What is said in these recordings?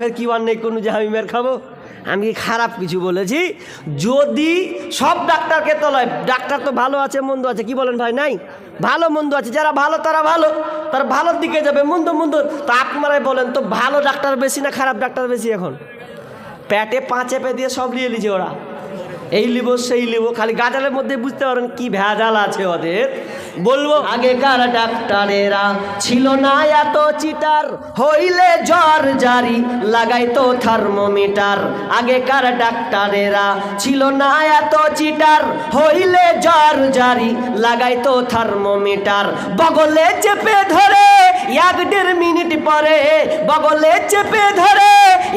ফের কি অন্যায় কোনো যে আমি মের খাব? আমি কি খারাপ কিছু বলেছি? যদি সব ডাক্তারকে তো লয়, ডাক্তার তো ভালো আছে, মন্দ আছে, কি বলেন ভাই, নাই? ভালো, মন্দ আছে, যারা ভালো, তারা ভালো। তারা ভালোর দিকে যাবে, মন্দ মন্দ। তা আপনারাই বলেন তো, ভালো ডাক্তার বেশি না খারাপ ডাক্তার বেশি এখন? প্যাটে পাঁচে পে দিয়ে সব নিয়ে নিছে ওরা। এই লিব, সেই লিব, খালি গাজালের মধ্যে বুঝতে পারেন কি ভেজাল আছে ওদের। বলব, আগেকার ডাক্তারেরা ছিল না এত চিটার, হইলে জ্বর জারি, লাগাইতো থার্মোমিটার। আগেকার ডাক্তারেরা ছিল না এত চিটার, হইলে জ্বর জারি, লাগাইতো থার্মোমিটার। বগলে চেপে ধরে, এক দেড় মিনিট পরে বগলে চেপে ধরে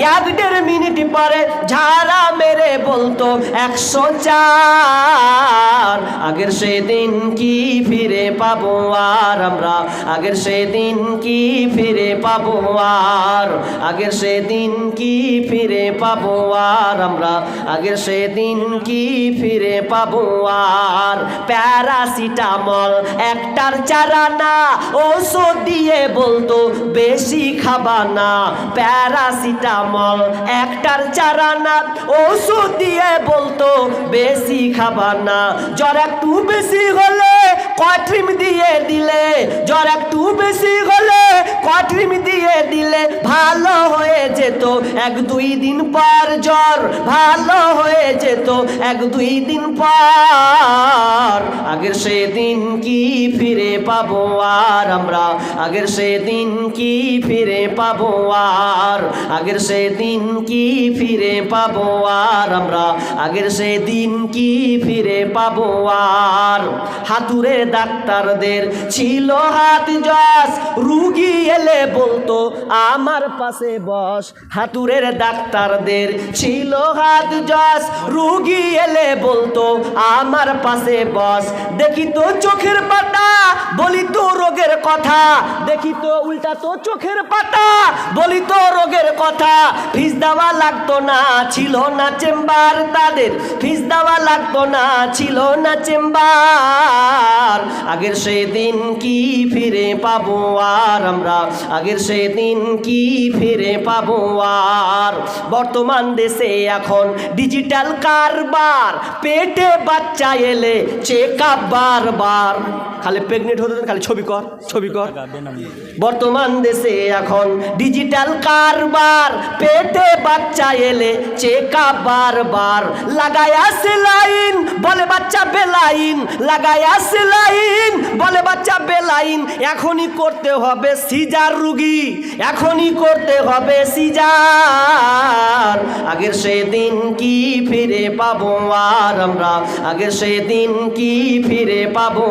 এক দেড় মিনিট পরে ঝাড়া মেরে বলতো একশো চার আগের সেদিন কি ফিরে পাবো আর আমরা আগের সেদিন কি ফিরে পাবো আর আগের সেদিন কি ফিরে পাবো আর আমরা আগের সেদিন কি ফিরে পাবো আর প্যারাসিটামল একটার চারা না ওষুধ দিয়ে বলতো বেশি খাবা না প্যারাসিটামল একটার চারা না, ওষুধ দিয়ে বলতো, বেশি খাবার না। জ্বর একটু বেশি হলে কঠিন দিয়ে দিলে? জ্বর একটু বেশি হলে কট্রিম দিয়ে দিলে ভালো হয়ে যেত। এক দুই দিন পর জ্বর ভালো হয়ে যেত। এক দুই দিন পর আগের সেদিন কি ফিরে পাবো আর আমরা? আগের সেদিন কি ফিরে পাবো আর? আগের সেদিন কি ফিরে পাবো আর আমরা? আগের সেদিন কি ফিরে পাবো আর? হাতুরে ডাক্তারদের ছিল হাত যশ, রুগী এলে বলতো, আমার পাশে বস। হাতুরের ডাক্তারদের ছিল হাত যশ। রুগী এলে বলতো, আমার পাশে বস। দেখি তো চোখের পাতা, বলি তো রোগের কথা। দেখি তো উল্টা তো চোখের পাতা, বলি তো রোগের কথা। ফিস দেওয়া লাগতো না, ছিল না চেম্বার তাদের। ফিস দেওয়া লাগতো না, ছিল না চেম্বার। আগের সেদিন কি ফিরে পাবো আর আমরা? আগের সেদিন কি ফিরে পাবো আর? বর্তমান দেশে এখন ডিজিটাল কারবার, পেটে বাচ্চা এলে চেক আপ বারবার। খালি প্রেগনেন্ট হতে খালি ছবি কর ছবি কর। বর্তমান দেশে এখন ডিজিটাল কারবার, পেটে বাচ্চা এলে চেক আপ বারবার। লাগায়া সেলাইন বলে বাচ্চা বেলাইন। লাগায়া সেলাইন বলে বাচ্চা বেলাইন। এখনই করতে হবে সিজার রুগী, এখনই করতে হবে সিজার। আগের সেদিন কি ফিরে পাবো আর আমরা? আগের সেদিন কি ফিরে পাবো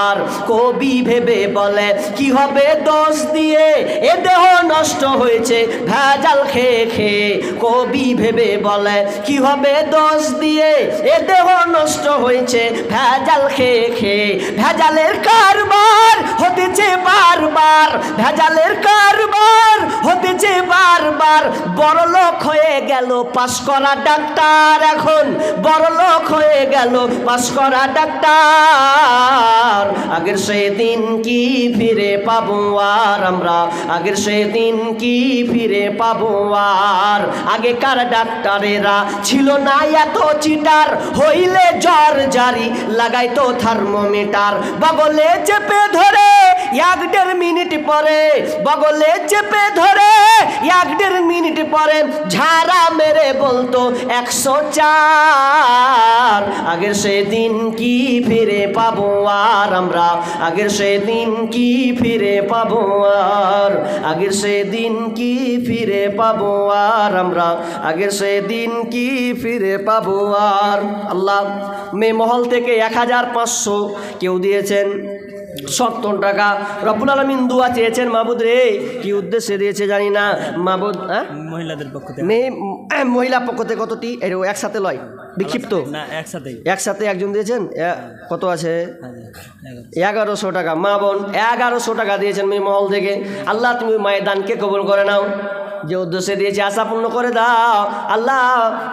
আর? কবি ভেবে বলে, কি হবে দোষ দিয়ে? এ দেহ নষ্ট হয়েছে, ভেজাল খেয়ে খেয়ে। কবি ভেবে বলে, কি হবে দোষ দিয়ে? এ দেহ নষ্ট হয়েছে, ভেজাল খেয়ে খেয়ে। ভেজালের কারবার হতেছে ভেজালের বারবার বড় লোক হয়ে গেল, পাশ করা ডাক্তার এখন। বড় লোক হয়ে গেল, পাশ করা ডাক্তার। আগের সেদিন কি ফিরে পাবো আর আমরা? আগের সেদিন কি ফিরে পাবো আর? আগেকার ডাক্তারেরা ছিল না এত চিটার। হইলে জ্বর জারি, লাগাইতো থার্মোমিটার। বগলে চেপে ধরে, এক দেড় মিনিট পরে বগলে চেপে ধরে, এক দেড় মিনিট পরে ঝাড়া মেরে বলতো, একশো চার। আগের সেদিন কি ফিরে পাবো আর আমরা? আগের সেদিন কি ফিরে পাবো আর? আগের সেদিন কি ফিরে পাবো আর আমরা? আগের সেদিন কি ফিরে পাবো আর? আল্লাহ মে মহল থেকে এক হাজার পাঁচশো কেউ দিয়েছেন। সত্তর টাকা। রব্বুল আলমিন দুয়া চেয়েছেন মাহবুদ রে কি উদ্দেশ্যে দিয়েছে জানি না। মাহবুদ হ্যাঁ? মহিলাদের পক্ষ থেকে। মেয়ে মহিলা পক্ষ থেকে কতটি? এর একসাথে লয় বিক্ষিপ্ত। না একসাথে। একজন দিয়েছেন? কত আছে? হ্যাঁ, এগারোশো টাকা। মা বোন এগারোশো টাকা দিয়েছেন মেয়ে মহল থেকে। আল্লাহ তুমি মায়ের দানকে কবল করে নাও। যে উদ্দেশ্যে দিয়েছে আশা পূর্ণ করে দাও। আল্লাহ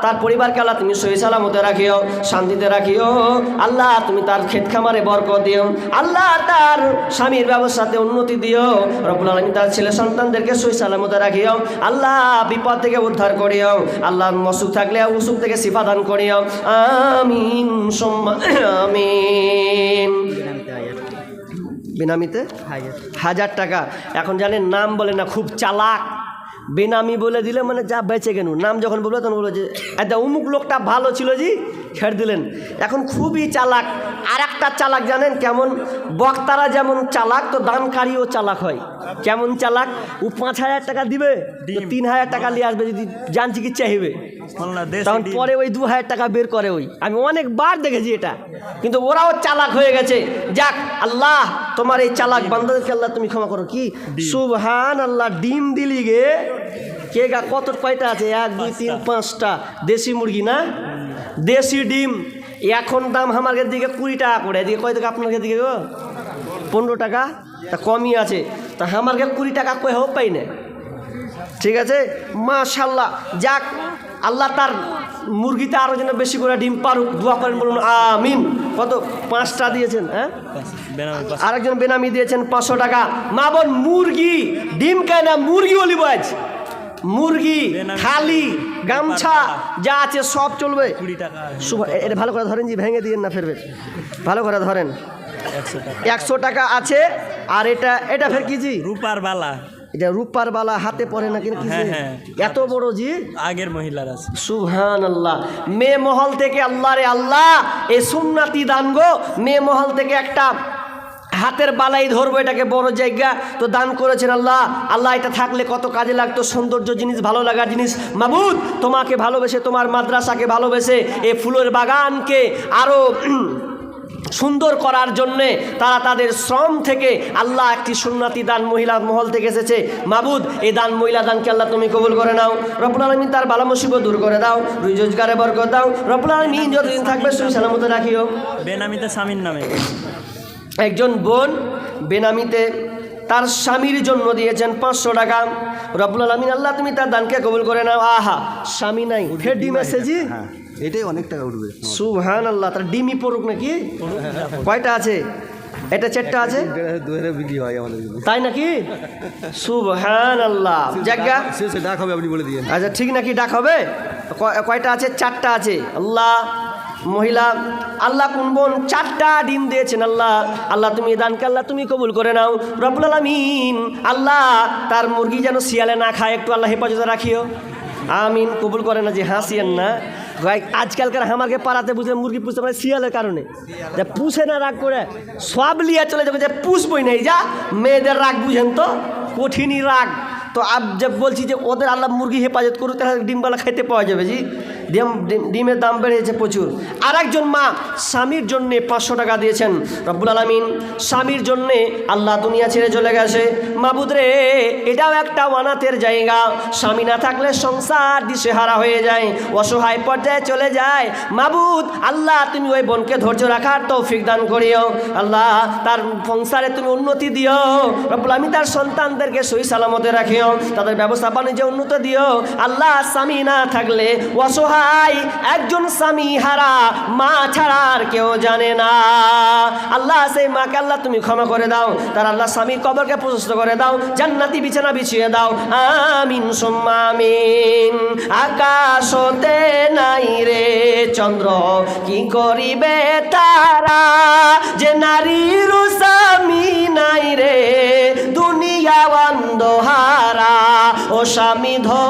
তার পরিবারকে আল্লাহ তুমি সহি সালামতে রাখিও শান্তিতে রাখিও। আল্লাহ তুমি তার ক্ষেত খামারে বরকত দিও। আল্লাহ তার স্বামীর ব্যবসাতে উন্নতি দিও। রব্বুল আলমী তার ছেলে সন্তানদেরকে সহি সালামতে রাখিও। আল্লাহ বিপদ থেকে উদ্ধার করিও। আল্লাহ অসুখ থাকলে অসুখ থেকে শিফা দান করিও। আমিন আমিন। বেনামিতে? হাজার। টাকা। এখন জানেন নাম বলে না খুব চালাক। বেনামি বলে দিলে মানে যা বেঁচে গেল নাম যখন বলবে তখন বলব যে একটা অমুক লোকটা ভালো ছিল জি ছেড়ে দিলেন। এখন খুবই চালাক। আর একটা চালাক জানেন কেমন? বক্তারা যেমন চালাক তো দানকারীও চালাক হয়। কেমন চালাক? ও পাঁচ হাজার টাকা দিবে তিন হাজার টাকা নিয়ে আসবে যদি যান চিকিৎসা হিবে বাংলাদেশ তখন পরে ওই দু হাজার টাকা বের করে ওই। আমি অনেকবার দেখেছি এটা। কিন্তু ওরাও চালাক হয়ে গেছে। যাক আল্লাহ তোমার এই চালাক বান্দাদেরকে আল্লাহ তুমি ক্ষমা করো। কি? সুবহান আল্লাহ ডিম দিলি গে। কে গা কত কয়টা আছে? এক দুই তিন পাঁচটা। দেশি মুরগি না? দেশি ডিম। এখন দাম আমার দিকে কুড়ি টাকা করে। এদিকে কয় টাকা আপনার দিকে গো? পনেরো টাকা? তা কমই আছে। তা আমার কুড়ি টাকা কয়ে হোক পাই না। ঠিক আছে? মাশাল্লাহ। যাক আল্লাহ তার মুরগিতে আরও যেন বেশি করে ডিম পারুক, দোয়া করেন বলুন, আমিন। কত? পাঁচটা দিয়েছেন হ্যাঁ? আরেকজন বেনামি দিয়েছেন, পাঁচশো টাকা। মা বোন, মুরগি, ডিম খায় না, মুরগি অলিব আজ। মুরগি খালি গামছা, যা আছে সব চলবে। এটা ভালো করে ধরেন জি, ভেঙে দিয়েন না, ফেরবে। ভালো করে ধরেন। একশো টাকা আছে, আর এটা এটা ফের কি জি? রূপার বালা। এটা রূপার বালা হাতে পরে না কিন্তু হ্যাঁ, হ্যাঁ। এত বড় জি আগের মহিলার আছে। সুহান আল্লাহ মে মহল থেকে আল্লাহ রে আল্লাহ এ সুন্নাতি দান গো। মে মহল থেকে একটা হাতের বালাই ধরবো এটাকে বড় জায়গা। তো দান করেছেন আল্লাহ। আল্লাহ এটা থাকলে কত কাজে লাগতো। সৌন্দর্য জিনিস ভালো লাগার জিনিস। মাবুদ তোমাকে ভালোবেসে তোমার মাদ্রাসাকে ভালোবেসে এ ফুলের বাগানকে আরও সুন্দর করার জন্যে তারা তাদের শ্রম থেকে আল্লাহ একটি সুন্নাতি দান মহিলা মহল থেকে এসেছে। মাবুদ এই দান মহিলা দানকে আল্লাহ তুমি কবুল করে নাও। রব্বুল আলমিন তার বালা মুসিবত দূর করে দাও রুই রোজগারে বরকত দাও। রব্বুল আলমিন যতদিন থাকবে সুই সালামতে রাখিও। বেনামিতে স্বামীর নামে। একজন বোন বেনামিতে তার স্বামীর জন্য দিয়েছেন পাঁচশো টাকা। রব্বুল আলমিন আল্লাহ তুমি তার দানকে কবুল করে নাও। আহা স্বামী নাই। এসেছি হ্যাঁ। এটাই অনেক টাকা উঠবে। সুহান আল্লাহ তার ডিমই পড়ুক নাকি? কয়টা আছে? এটা চারটা আছে? বিক্রি হয় আমাদের তাই নাকি? সুবহান আল্লাহ জায়গা ডাক হবে আপনি বলে দিয়ে আচ্ছা ঠিক নাকি? ডাক হবে? কয়টা আছে? চারটা আছে। আল্লাহ মহিলা আল্লাহ কোন বোন? চারটা ডিম দিয়েছেন আল্লাহ। আল্লাহ তুমি দানকে আল্লাহ তুমি কবুল করে নাও। রব্বুল আলামিন আল্লাহ তার মুরগি যেন শিয়ালে না খায় একটু আল্লাহ হেফাজতে রাখিও। আমিন কবুল করে না যে হাসিয়েন না। ভাই আজকালকার আমাকে পাড়াতে বুঝলে মুরগি পুষতে পারে শিয়ালের কারণে। যে পুষে না রাগ করে, সব লিয়া চলে যাবে যে পুষবই নেই। যা, মেয়েদের রাগ বুঝেন তো, কঠিনই রাগ। তো আপ যে বলছি যে ওদের আল্লাহ মুরগি হেফাজত করুক, তাহলে ডিমবালা খাইতে পাওয়া যাবে, জি? ডিম, ডিম- ডিমের দাম বেড়েছে প্রচুর। আর একজন মা স্বামীর জন্যে পাঁচশো টাকা দিয়েছেন। রব্বুল আলমিন স্বামীর জন্যে আল্লাহ দুনিয়া ছেড়ে চলে গেছে। মাবুদ রে, এটাও একটা অনাথের জায়গা। স্বামী না থাকলে সংসার দিশেহারা হয়ে যায়, অসহায় পর্যায়ে চলে যায়। মাবুদ, আল্লাহ, তুমি ওই বোনকে ধৈর্য রাখার তৌফিক দান করিও। আল্লাহ, তার সংসারে তুমি উন্নতি দিও। রব্বুল আমি তার সন্তানদেরকে সই সালামতে রাখিও। তাদের ব্যবস্থা বাণিজ্য উন্নত দিও। আল্লাহ, স্বামী না থাকলে অসহায় একজন স্বামী হারা, মা ছাড়া আর কেউ জানে না। আল্লাহ সেই মাকে আল্লাহ তুমি ক্ষমা করে দাও। তার আল্লাহ স্বামীর কবরকে প্রশস্ত করে দাও। জান্নাতি বিছানা বিছিয়ে দাও। আমিন, সোম্মা আমিন। আকাশতে নাই রে চন্দ্র, কি করিবে তারা? যে নারীর স্বামী নাই রে, দুনিয়া অন্ধহারা। ও স্বামী ধন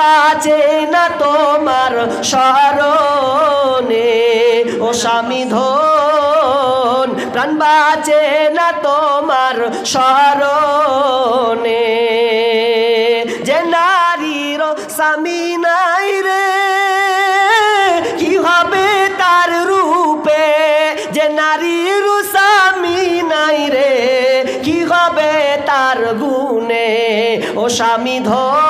বাঁচে না তোমার স্মরণে? ও স্বামী ধন, প্রাণ বাজে না তোমার স্মরণে? যে নারীর স্বামী নাই রে, কি হবে তার রূপে? যে নারীর স্বামী নাই রে, কি হবে তার গুণে? ও স্বামী ধন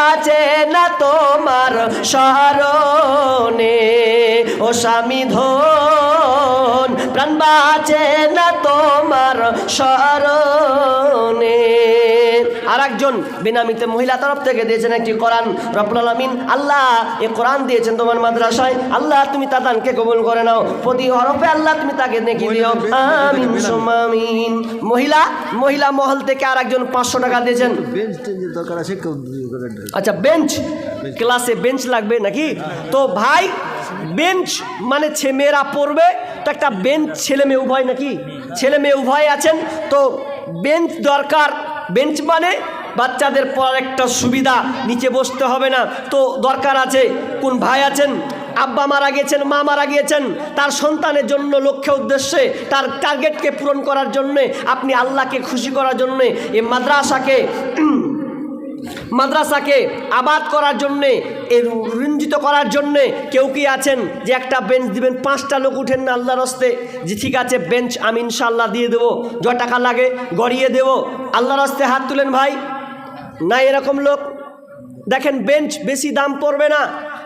বাঁচে না তোমার স্মরণে? ও স্বামী ধন প্রাণ বাঁচে না তোমার স্মরণে? আর একজন বেনামিতে মহিলা তরফ থেকে দিয়েছেন একটি কোরআন রব্বুল আলামিন। আল্লাহ এ কোরআন দিয়েছেন তোমার মাদ্রাসায়। আল্লাহ তুমি তাদানকে কবুল করে নাও। প্রতি হরফে আল্লাহ তুমি তাকে নেকি দিও। আমিন। আমিন মহিলা মহিলা মহল থেকে আর একজন পাঁচশো টাকা দিয়েছেন। আচ্ছা বেঞ্চ, ক্লাসে বেঞ্চ লাগবে নাকি? তো ভাই, বেঞ্চ মানে মেয়েরা পড়বে, তো একটা বেঞ্চ ছেলে মেয়ে উভয় নাকি? ছেলে মেয়ে উভয় আছেন, তো বেঞ্চ দরকার। বেঞ্চ মানে বাচ্চাদের পড়ার একটা সুবিধা, নিচে বসতে হবে না। তো দরকার আছে, কোন ভাই আছেন? আব্বা মারা গিয়েছেন মা মারা গিয়েছেন, তার সন্তানের জন্য লক্ষ্য উদ্দেশ্যে, তার টার্গেটকে পূরণ করার জন্যে, আপনি আল্লাহকে খুশি করার জন্যে, এই মাদ্রাসাকে মাদ্রাসাকে আবাদ করার জন্যে এর রঞ্জিত করার জন্যে কেউ কি আছেন যে একটা বেঞ্চ দিবেন, পাঁচটা লোক উঠেন না আল্লাহর হস্তে, যে ঠিক আছে বেঞ্চ আমি ইনশাল্লাহ দিয়ে দেবো য টাকা লাগে, গড়িয়ে দেবো, আল্লাহর হস্তে হাত তুলেন ভাই না এরকম লোক, দেখেন বেঞ্চ বেশি দাম পড়বে না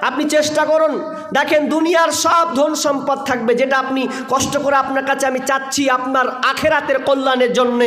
আপনি চেষ্টা করুন। দেখেন, দুনিয়ার সব ধন সম্পদ থাকবে যেটা আপনি কষ্ট করে আপনার কাছে আমি চাচ্ছি আপনার আখেরাতের কল্যাণের জন্যে।